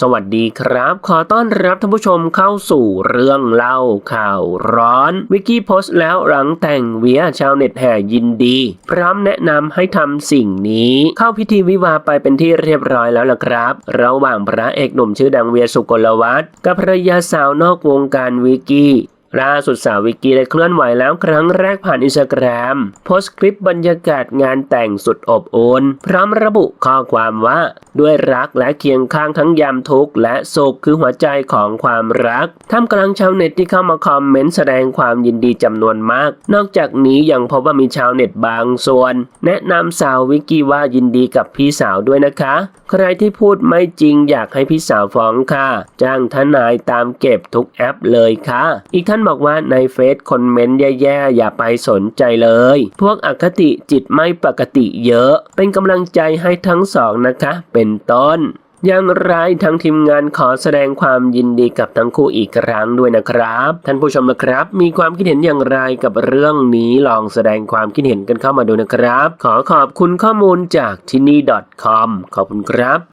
สวัสดีครับ ขอต้อนรับท่านผู้ชมเข้าสู่เรื่องเล่าข่าวร้อน วิกกี้โพสต์แล้วหลังแต่งเวียชาวเน็ตแห่ยินดี พร้อมแนะนำให้ทำสิ่งนี้ เข้าพิธีวิวาไปเป็นที่เรียบร้อยแล้วล่ะครับ ระหว่างพระเอกหนุ่มชื่อดังเวียสุกลวัฒน์กับภรรยาสาวนอกวงการวิกกี้ ล่าสุดสาววิกกี้ได้เคลื่อนไหวแล้วครั้งแรกผ่านอินสตาแกรมโพสต์คลิปบรรยากาศงานแต่งสุดอบอุ่นพร้อมระบุข้อความว่า ด้วยรักและเคียงข้างทั้งยามทุกข์และโศกคือหัวใจของความรักท่ามกลางชาวเน็ตที่เข้ามาคอมเมนต์แสดงความยินดีจำนวนมาก นอกจากนี้ยังพบว่ามีชาวเน็ตบางส่วน แนะนำสาววิกกี้ว่ายินดีกับพี่สาวด้วยนะคะ ใครที่พูดไม่จริงอยากให้พี่สาวฟ้องค่ะ จ้างทนายตามเก็บทุกแอปเลยค่ะ อีกท่านบอกว่าในเฟซคอมเมนต์แย่ๆ อย่าไปสนใจเลย พวกอคติจิตไม่ปกติเยอะ เป็นกำลังใจให้ทั้งสองนะคะ เป็นต้นอย่างไรทั้งทีมงานขอแสดงความยินดีกับทั้งคู่อีกครั้งด้วยนะครับ ท่านผู้ชมนะครับ มีความคิดเห็นอย่างไรกับเรื่องนี้ลองแสดงความคิดเห็นกันเข้ามาดูนะครับ ขอขอบคุณข้อมูลจากที่นี่ .com ขอบคุณครับ